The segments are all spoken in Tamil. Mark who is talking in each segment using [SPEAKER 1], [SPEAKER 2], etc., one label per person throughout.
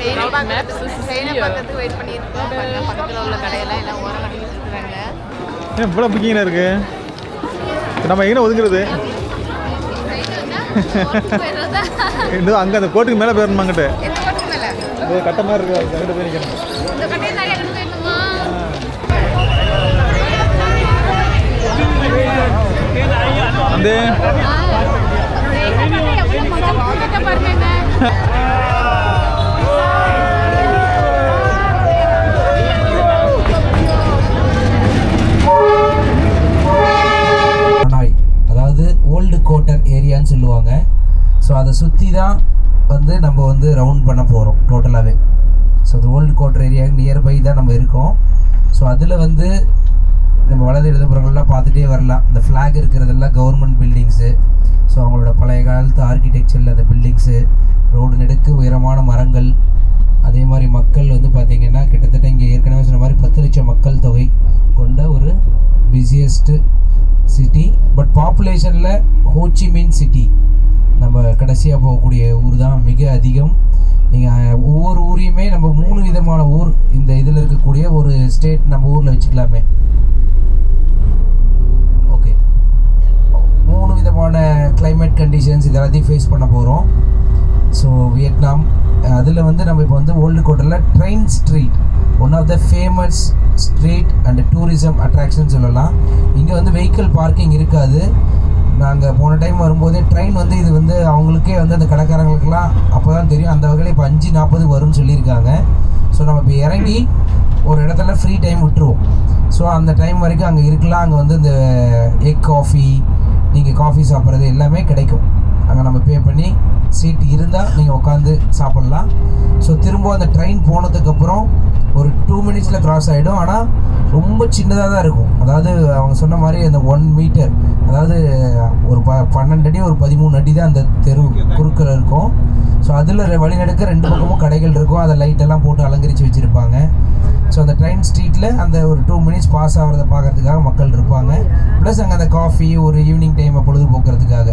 [SPEAKER 1] ட்ரெயின் பார்க்கறதுக்கு
[SPEAKER 2] is
[SPEAKER 1] ட்ரெயினை
[SPEAKER 2] here.
[SPEAKER 1] பார்க்கறதுக்கு வெயிட் பண்ணியிருக்கோம். பாருங்க பக்கத்தில் உள்ள கடையெல்லாம் எல்லாம் ஓரம் கட்டிட்டு இருக்கிறாங்க
[SPEAKER 3] ஏன் இவ்வளோ புக்கிங்காக இருக்கு? நம்ம எங்கே ஒதுங்குறது இந்த அங்கே அந்த கோட்டுக்கு மேலே போயிடணும் அங்கிட்டு?
[SPEAKER 1] எந்த பக்கம் மேலே?
[SPEAKER 3] இது கட்ட மாதிரி இருக்கு அங்கிட்டு போய் நிற்கணும் வந்து
[SPEAKER 4] சொல்லுவாங்க. ஸோ அதை சுற்றி தான் வந்து நம்ம வந்து ரவுண்ட் பண்ண போகிறோம் டோட்டலாகவே ஸோ அது ஓல்டு கோட்டர் ஏரியா நியர்பை தான் நம்ம இருக்கோம். ஸோ அதில் வந்து நம்ம வலது இடதுபுறங்கள்லாம் பார்த்துட்டே வரலாம். இந்த ஃப்ளாக் இருக்கிறதெல்லாம் கவர்மெண்ட் பில்டிங்ஸு ஸோ அவங்களோட பழைய காலத்து ஆர்கிடெக்சரில் அந்த பில்டிங்ஸு ரோடு நெடுக்கு உயரமான மரங்கள் அதே மாதிரி மக்கள் வந்து பார்த்திங்கன்னா கிட்டத்தட்ட இங்கே ஏற்கனவே சொன்ன மாதிரி பத்து லட்சம் மக்கள் தொகை கொண்ட ஒரு பிஸியஸ்ட்டு சிட்டி பட் பாப்புலேஷனில் ஹோச்சிமின் சிட்டி நம்ம கடைசியாக போகக்கூடிய ஊர் தான் மிக அதிகம். நீங்கள் ஒவ்வொரு ஊரையுமே நம்ம மூணு விதமான ஊர் இந்த இதில் இருக்கக்கூடிய ஒரு ஸ்டேட் நம்ம ஊரில் வச்சுக்கலாமே. ஓகே மூணு விதமான கிளைமேட் கண்டிஷன்ஸ் இதெல்லாத்தையும் ஃபேஸ் பண்ண போகிறோம் ஸோ வியட்நாம் அதில் வந்து நம்ம இப்போ வந்து old கோட்டரில் train street one of the famous street and tourism attraction சொல்லலாம். இங்கே வந்து வெஹிக்கிள் பார்க்கிங் இருக்காது. நாங்கள் போன டைம் வரும்போதே ட்ரெயின் வந்து இது வந்து அவங்களுக்கே வந்து அந்த கடைக்காரங்களுக்கெல்லாம் அப்போ தான் தெரியும். அந்த வகையில் இப்போ அஞ்சு நாற்பது வரும்னு சொல்லியிருக்காங்க. ஸோ நம்ம இப்போ இறங்கி ஒரு இடத்துல ஃப்ரீ டைம் விட்டுருவோம். ஸோ அந்த டைம் வரைக்கும் அங்கே இருக்கலாம். அங்கே வந்து இந்த எக் காஃபி நீங்கள் காஃபி சாப்பிட்றது எல்லாமே கிடைக்கும். அங்கே நம்ம பே பண்ணி சீட் இருந்தால் நீங்கள் உட்காந்து சாப்பிட்லாம். ஸோ திரும்ப அந்த ட்ரெயின் போனதுக்கப்புறம் ஒரு டூ மினிட்ஸில் கிராஸ் ஆகிடும் ஆனால் ரொம்ப சின்னதாக தான் இருக்கும். அதாவது அவங்க சொன்ன மாதிரி அந்த ஒன் மீட்டர் அதாவது ஒரு ப பன்னெண்டு அடி ஒரு பதிமூணு அடி தான் அந்த தெரு குறுக்கில் இருக்கும். ஸோ அதில் வழிநடுக்க ரெண்டு பக்கமும் கடைகள் இருக்கும். அதை லைட்டெல்லாம் போட்டு அலங்கரித்து வச்சுருப்பாங்க. ஸோ அந்த ட்ரெயின் ஸ்ட்ரீட்டில் அந்த ஒரு டூ மினிட்ஸ் பாஸ் ஆகிறத பார்க்கறதுக்காக மக்கள் இருப்பாங்க. ப்ளஸ் அங்கே அந்த காஃபி ஒரு ஈவினிங் டைமை பொழுதுபோக்குறதுக்காக.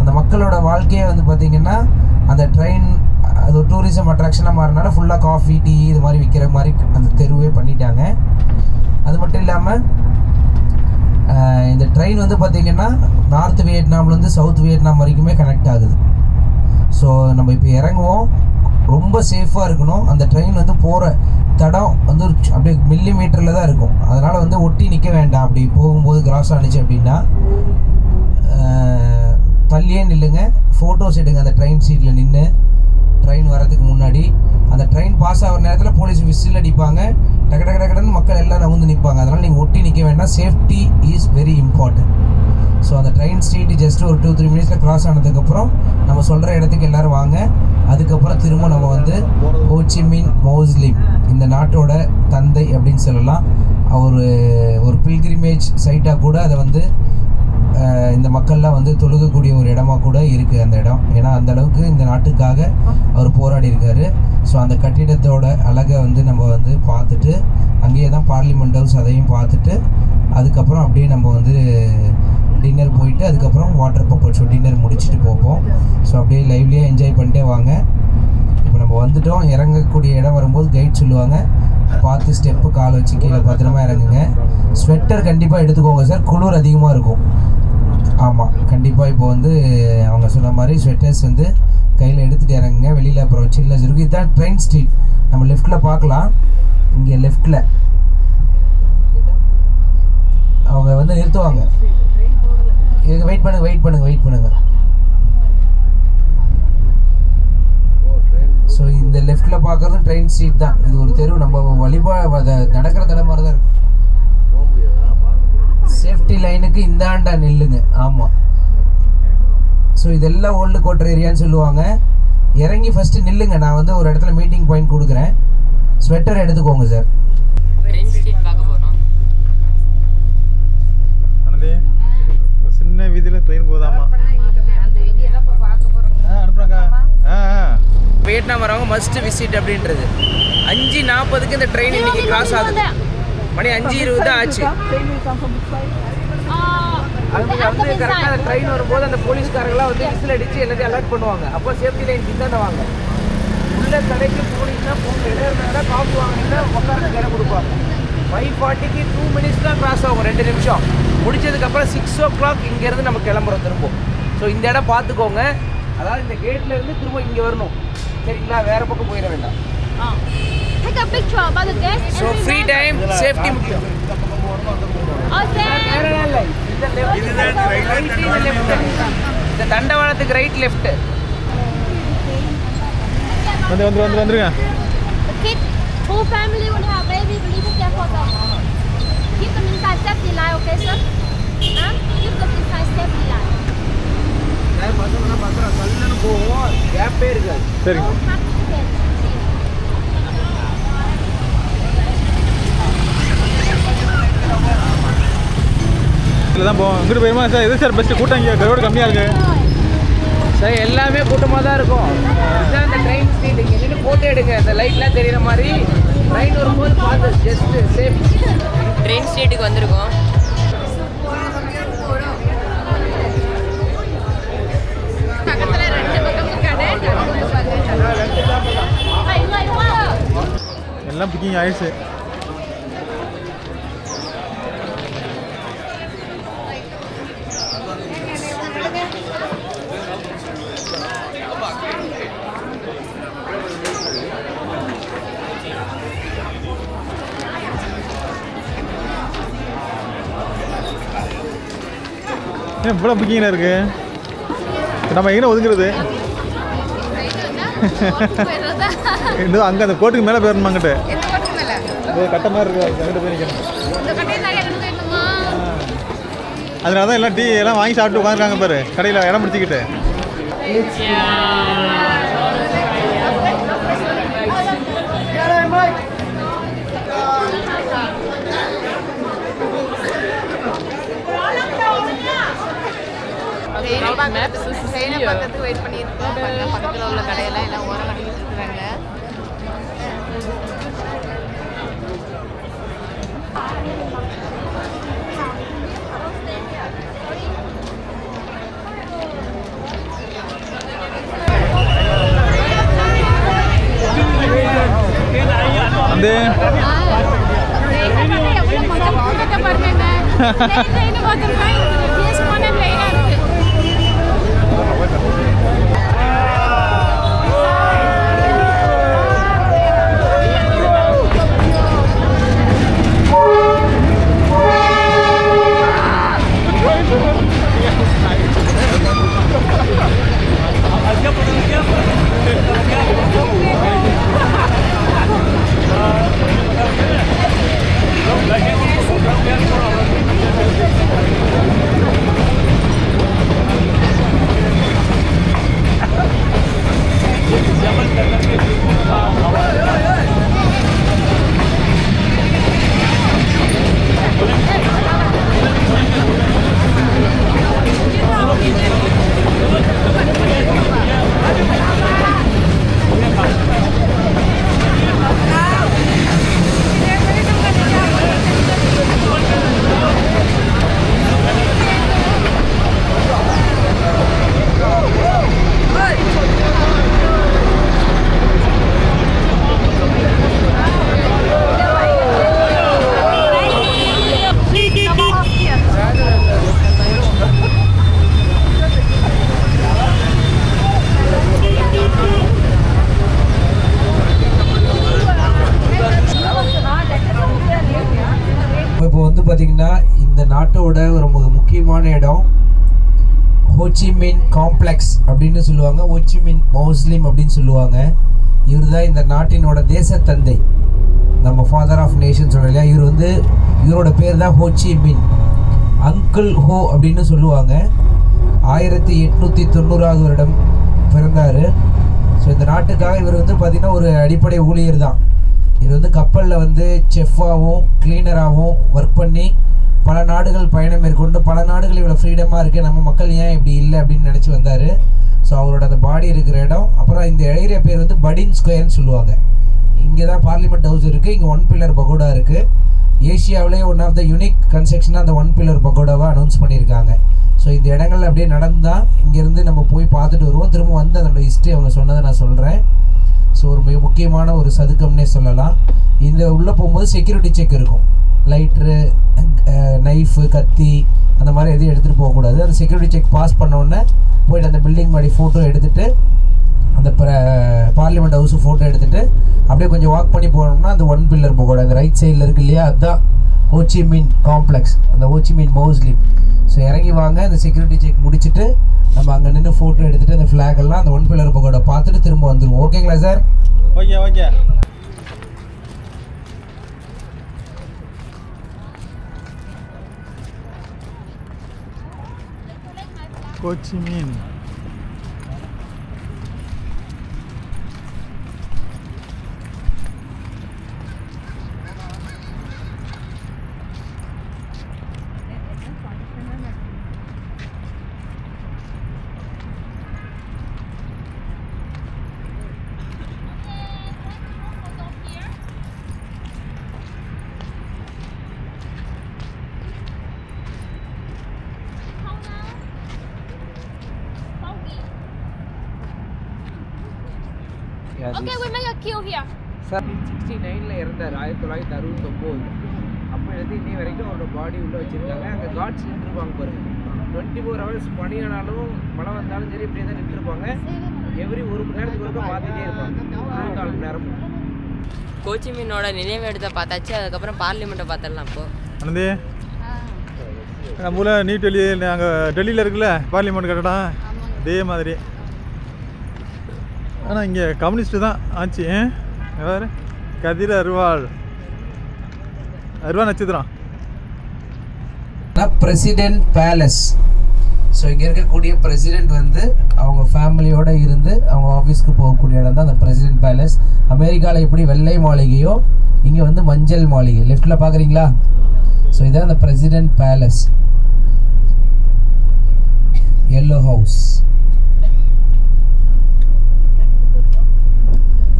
[SPEAKER 4] அந்த மக்களோட வாழ்க்கையே வந்து பார்த்திங்கன்னா அந்த ட்ரெயின் அது ஒரு டூரிசம் அட்ராக்ஷனாக மாறினால ஃபுல்லாக காஃபி டீ இது மாதிரி விற்கிற மாதிரி அந்த தெருவே பண்ணிட்டாங்க. அது மட்டும் இல்லாமல் இந்த ட்ரெயின் வந்து பார்த்திங்கன்னா நார்த் வியட்நாம்லேருந்து சவுத் வியட்நாம் வரைக்குமே கனெக்ட் ஆகுது. ஸோ நம்ம இப்போ இறங்குவோம். ரொம்ப சேஃபாக இருக்கணும். அந்த ட்ரெயின் வந்து போகிற தடம் வந்து ஒரு அப்படியே மில்லி மீட்டரில் தான் இருக்கும். அதனால் வந்து ஒட்டி நிற்க வேண்டாம். அப்படி போகும்போது கிராஸ் ஆனிச்சு அப்படின்னா தள்ளியே நில்லுங்க. ஃபோட்டோஸ் எடுங்க அந்த ட்ரெயின் சீட்டில் நின்று ட்ரெயின் வர்றதுக்கு முன்னாடி அந்த ட்ரெயின் பாஸ் ஆகிற நேரத்தில் போலீஸ் விசில் அடிப்பாங்க. டக டக டக்குன்னு மக்கள் எல்லாம் நவுந்து நிற்பாங்க அதனால் நீங்கள் ஒட்டி நிற்க வேண்டாம். Safety is very important so அந்த ட்ரெயின் ஸ்ட்ரீட் ஜஸ்ட் ஒரு டூ த்ரீ மினிட்ஸில் கிராஸ் ஆனதுக்கப்புறம் நம்ம சொல்கிற இடத்துக்கு எல்லோரும் வாங்க. அதுக்கப்புறம் திரும்ப நம்ம வந்து ஹோச்சிமின் மோஸ்லிம் இந்த நாட்டோட தந்தை அப்படின்னு சொல்லலாம். அவர் ஒரு பில்கிரிமேஜ் சைட்டாக கூட அதை வந்து இந்த மக்கள்லாம் வந்து தொழுகக்கூடிய ஒரு இடமா கூட இருக்குது அந்த இடம். ஏன்னா அந்த அளவுக்கு இந்த நாட்டுக்காக அவர் போராடி இருக்காரு. ஸோ அந்த கட்டிடத்தோட அழகை வந்து நம்ம வந்து பார்த்துட்டு அங்கேயே தான் பார்லிமெண்ட் ஹவுஸ் அதையும் பார்த்துட்டு அதுக்கப்புறம் அப்படியே நம்ம வந்து டின்னர் போயிட்டு அதுக்கப்புறம் வாட்டர் பப்பர் ஷோ டின்னர் முடிச்சுட்டு போப்போம். ஸோ அப்படியே லைவ்லியாக என்ஜாய் பண்ணிட்டே வாங்க. இப்போ நம்ம வந்துட்டோம். இறங்கக்கூடிய இடம் வரும்போது கைட் சொல்லுவாங்க. பார்த்து ஸ்டெப்பு கால் வச்சு கீழே பத்திரமா இறங்குங்க. ஸ்வெட்டர் கண்டிப்பாக எடுத்துக்கோங்க சார் குளிர் அதிகமாக இருக்கும். ஆமாம் கண்டிப்பாக இப்போ வந்து அவங்க சொன்ன மாதிரி ஸ்வெட்டர்ஸ் வந்து கையில் எடுத்துகிட்டு இறங்குங்க. வெளியில் அப்புறம் சில்ல இருக்கும் இதுதான் ட்ரெயின் ஸ்ட்ரீட் நம்ம லெஃப்ட்டில் பார்க்கலாம். இங்கே லெஃப்ட்டில் அவங்க வந்து நிறுத்துவாங்க. இதுக்கு வெயிட் பண்ணுங்க வெயிட் பண்ணுங்க வெயிட் பண்ணுங்க. ஸோ இந்த லெஃப்ட்டில் பார்க்குறது ட்ரெயின் ஸ்ட்ரீட் தான். இது ஒரு தெரு. நம்ம வழிபா அதை நடக்கிற தடை மாதிரி தான் இருக்கும். லைனுக்கு இந்தாண்டா நில்லுங்க. ஆமாம் ஸோ இதெல்லாம் ஓல்டு கோட்டர் ஏரியான்னு சொல்லுவாங்க. இறங்கி ஃபஸ்ட்டு நில்லுங்க. நான் வந்து ஒரு இடத்துல மீட்டிங் பாயிண்ட் கொடுக்குறேன். ஸ்வெட்டர் எடுத்துக்கோங்க சார்
[SPEAKER 3] சின்ன வீதியில் ட்ரெயின் போதாமா?
[SPEAKER 4] வியட்நாம் வரவங்க மஸ்ட் விசிட் அப்படின்றது. அஞ்சு நாற்பதுக்கு இந்த ட்ரெயின் இன்னைக்கு கிராஸ் ஆகுது. மணி அஞ்சு இருபது தான் ஆச்சு. அது வந்து கரெக்டாக அந்த ட்ரெயின் வரும்போது அந்த போலீஸ்காரங்களாம் வந்து விசில் அடிச்சு எல்லாத்தையும் அலர்ட் பண்ணுவாங்க. அப்போ சேஃப்டி லைன் இந்தாண்ட வாங்க. உள்ள கடைக்கு போனீங்கன்னா டிக்கெட் வாங்கினீங்கன்னா உட்காரத்துக்கு இடம் கொடுப்பாங்க. ஃபைவ் ஃபார்ட்டிக்கு டூ மினிட்ஸ் தான் கிராஸ் ஆகும் ரெண்டு நிமிஷம். முடிச்சதுக்கப்புறம் சிக்ஸ் ஓ கிளாக் இங்கேருந்து நம்ம கிளம்புறோம் திரும்ப ஸோ இந்த இடம் பார்த்துக்கோங்க. அதாவது இந்த கேட்ல இருந்து திரும்ப இங்கே வரணும். சரிங்களா? வேற பக்கம் போயிட வேண்டாம். ஸோ ஃப்ரீ டைம் சேஃப்டி முக்கியம். இல்லை. இந்த தண்டவாளத்துக்கு ரைட் லெஃப்ட்
[SPEAKER 3] வந்து வந்து வந்து வந்துருங்க
[SPEAKER 5] kid, whole family will have baby, please take their photo. Keep them inside safety line, okay, sir? Huh? Keep them inside safety line.
[SPEAKER 4] பசங்க பசங்க கல்லுன்னு போவோம் கேப்பே இருக்காது
[SPEAKER 3] சரிங்க இதில் தான் போவோம். இங்கிட்டு போயிருமா சார் எது சார் பெஸ்ட்டு கூட்டம் இங்கே கரோடு கம்மியாக இருக்குது
[SPEAKER 4] சார் எல்லாமே கூட்டமாக தான் இருக்கும். இதுதான் இந்த ட்ரெயின் ஸ்ட்ரீட் இங்கே நின்று ஃபோட்டோ எடுங்க. இந்த லைட்லாம் தெரியுற மாதிரி ட்ரெயின் வரும்போது பார்த்து ஜஸ்ட் சேஃப்
[SPEAKER 2] ட்ரெயின் ஸ்ட்ரீட்டுக்கு வந்திருக்கோம்.
[SPEAKER 3] எல்லாம் புக்கிங் ஆயிடுச்சு. ஏன் இவ்வளோ புக்கிங்ல இருக்கு? நம்ம எங்கே ஒதுங்குறது? இன்னும் அங்கே அந்த கோட்டுக்கு மேலே
[SPEAKER 1] மேல
[SPEAKER 3] இது கட்ட மாதிரி இருக்கு. அதுக்கு அங்கிட்டு போய் நிற்கணும்
[SPEAKER 1] போயிடணுமா
[SPEAKER 3] அதனால தான் எல்லாம் டீ எல்லாம் வாங்கி சாப்பிட்டு உட்காந்துருக்காங்க பாரு. கடையில் இடம் பிடிச்சிக்கிட்டு.
[SPEAKER 1] ட்ரெயினை பார்க்கறதுக்கு ட்ரெயினை பார்க்கறதுக்கு வெயிட் பண்ணியிருக்கோம். பக்கத்தில் உள்ள கடையெல்லாம் எல்லாம் ஓரம் இருக்கிறாங்க
[SPEAKER 3] அந்த.
[SPEAKER 4] Thank you. இந்த நாட்டோட ஒரு முக்கியமான இடம் ஹோச்சிமின் காம்ப்ளெக்ஸ் அப்படின்னு சொல்லுவாங்க. ஹோச்சிமின் மௌஸ்லிம் அப்படின்னு சொல்லுவாங்க. இவர் தான் இந்த நாட்டினோட தேசத்தந்தை. நம்ம ஃபாதர் ஆஃப் நேஷன் சொல்லலையா இவர் வந்து இவரோட பேர் தான் ஹோச்சி மின் அங்கிள் ஹோ அப்படின்னு சொல்லுவாங்க. ஆயிரத்தி எட்நூற்றி தொண்ணூறாவது வருடம் பிறந்தார். ஸோ இந்த நாட்டுக்காக இவர் வந்து பார்த்திங்கன்னா ஒரு அடிப்படை ஊழியர் தான் இவர் வந்து கப்பலில் வந்து செஃப்பாகவும் க்ளீனராகவும் ஒர்க் பண்ணி பல நாடுகள் பயணம் மேற்கொண்டு பல நாடுகள் இவ்வளோ ஃப்ரீடமாக இருக்குது நம்ம மக்கள் ஏன் இப்படி இல்லை அப்படின்னு நினச்சி வந்தார். ஸோ அவரோட அந்த பாடி இருக்கிற இடம். அப்புறம் இந்த ஏரியா பேர் வந்து படின் ஸ்கொயர்னு சொல்லுவாங்க. இங்கே தான் பார்லிமெண்ட் ஹவுஸ் இருக்குது இங்கே ஒன் பில்லர் பகோடா இருக்குது ஏஷியாவிலே ஒன் ஆஃப் த யூனிக் கன்ஸ்ட்ரக்ஷனாக அந்த ஒன் பில்லர் பகோடாவை அனௌன்ஸ் பண்ணியிருக்காங்க. ஸோ இந்த இடங்கள்ல அப்படியே நடந்தால் இங்கேருந்து நம்ம போய் பார்த்துட்டு வருவோம். திரும்ப வந்து அதோட ஹிஸ்ட்ரி அவங்க சொன்னதை நான் சொல்கிறேன் ஸோ ஒரு மிக முக்கியமான ஒரு சதுக்கம்னே சொல்லலாம். இந்த உள்ளே போகும்போது செக்யூரிட்டி செக் இருக்கும். லைட்ரு நைஃபு கத்தி அந்த மாதிரி எதுவும் எடுத்துகிட்டு போகக்கூடாது. அந்த செக்யூரிட்டி செக் பாஸ் பண்ணோடனே போயிட்டு அந்த பில்டிங் மாதிரி ஃபோட்டோ எடுத்துகிட்டு அந்த பார்லிமெண்ட் ஹவுஸு ஃபோட்டோ எடுத்துகிட்டு அப்படியே கொஞ்சம் வாக் பண்ணி போனோம்னா அந்த ஒன் பில்லர் போகக்கூடாது. அந்த ரைட் சைடில் இருக்கு இல்லையா? அதுதான் ஹோச்சி மீன் காம்ப்ளெக்ஸ் அந்த ஹோச்சி மீன் மௌஸ்லிம் ஸோ இறங்கி வாங்க. அந்த செக்யூரிட்டி செக் முடிச்சுட்டு நம்ம அங்கே நின்று ஃபோட்டோ எடுத்துகிட்டு அந்த ஃப்ளாக் எல்லாம் அந்த ஒன் பில்லர் பகோடா பார்த்துட்டு திரும்ப வந்துடுவோம் ஓகேங்களா sir
[SPEAKER 3] okay okay what do you mean?
[SPEAKER 5] Okay, we make a queue here.
[SPEAKER 4] Sir sixty நைனில் இறந்தார் ஆயிரத்தி தொள்ளாயிரத்தி அறுபத்தொம்போது. அப்போ இருந்து இன்னி வரைக்கும் அவரோட பாடி உள்ளே வச்சுருக்காங்க. அங்கே காட்ஸ் நின்றுருப்பாங்க பாருங்க. டுவெண்ட்டி ஃபோர் ஹவர்ஸ் பனியானாலும் மழை வந்தாலும் சரி இப்படியே தான் நின்றுருப்பாங்க. எவ்ரி ஒரு மணி நேரத்துக்கு ஒருக்கா மாற்றிட்டே இருப்பாங்க. நாலு மணி நேரம்.
[SPEAKER 2] கோச்சிமீனோட நினைவிடத்தை பார்த்தாச்சு. அதுக்கப்புறம் பார்லிமெண்ட்டை பார்த்துடலாம் இப்போ.
[SPEAKER 3] அனந்தி நம்ம ஊரில் நீட் டெல்லி அங்கே டெல்லியில் இருக்குல்ல பார்லிமெண்ட் கட்டடம்? அதே மாதிரி. ஆனால் இங்கே கம்யூனிஸ்ட்டு தான் ஆச்சு வேறு கதிர் அருவாள். அருவா நட்சத்திரம்.
[SPEAKER 4] பிரசிடென்ட் பேலஸ் ஸோ இங்கே இருக்கக்கூடிய பிரசிடெண்ட் வந்து அவங்க ஃபேமிலியோடு இருந்து அவங்க ஆஃபீஸ்க்கு போகக்கூடிய இடம் தான் அந்த பிரசிடென்ட் பேலஸ் அமெரிக்காவில் எப்படி வெள்ளை மாளிகையோ இங்கே வந்து மஞ்சள் மாளிகை. லெஃப்டில் பார்க்குறீங்களா ஸோ இதான் அந்த president palace yellow house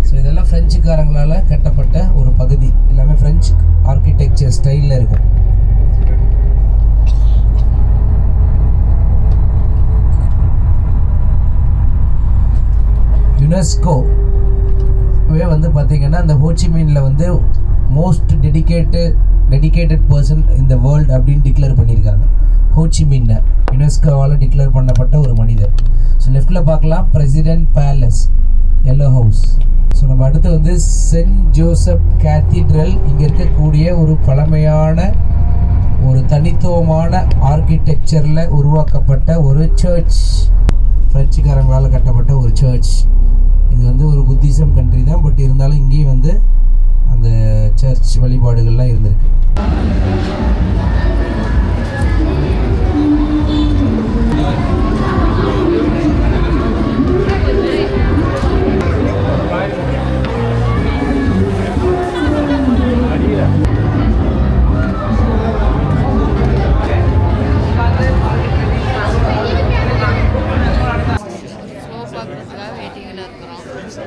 [SPEAKER 4] so இதெல்லாம் ஃப்ரெஞ்சுக்காரங்களால் கட்டப்பட்ட ஒரு பகுதி. எல்லாமே ஃப்ரெஞ்சு ஆர்கிடெக்சர் ஸ்டைலில் இருக்கும். யுனெஸ்கோவே வந்து பார்த்தீங்கன்னா அந்த ஹோச்சிமீனில் வந்து மோஸ்ட் டெடிக்கேட்டு டெடிகேட்டட் பர்சன் இந்த வேர்ல்டு அப்படின்னு டிக்ளேர் பண்ணியிருக்காங்க. ஹோச்சிமீனை யுனெஸ்கோவால் டிக்ளேர் பண்ணப்பட்ட ஒரு மனிதர். ஸோ லெஃப்டில் பார்க்கலாம். President palace yellow house so நம்ம அடுத்து வந்து சென்ட் ஜோசப் கேத்தீட்ரல் இங்கே இருக்கக்கூடிய ஒரு பழமையான ஒரு தனித்துவமான ஆர்கிடெக்சரில் உருவாக்கப்பட்ட ஒரு சர்ச் பிரெஞ்சுக்காரங்களால் கட்டப்பட்ட ஒரு சர்ச் இது வந்து ஒரு புத்திசம் கண்ட்ரி தான். பட் இருந்தாலும் இங்கேயும் வந்து அந்த சர்ச் வழிபாடுகள்லாம் இருந்திருக்கு. した。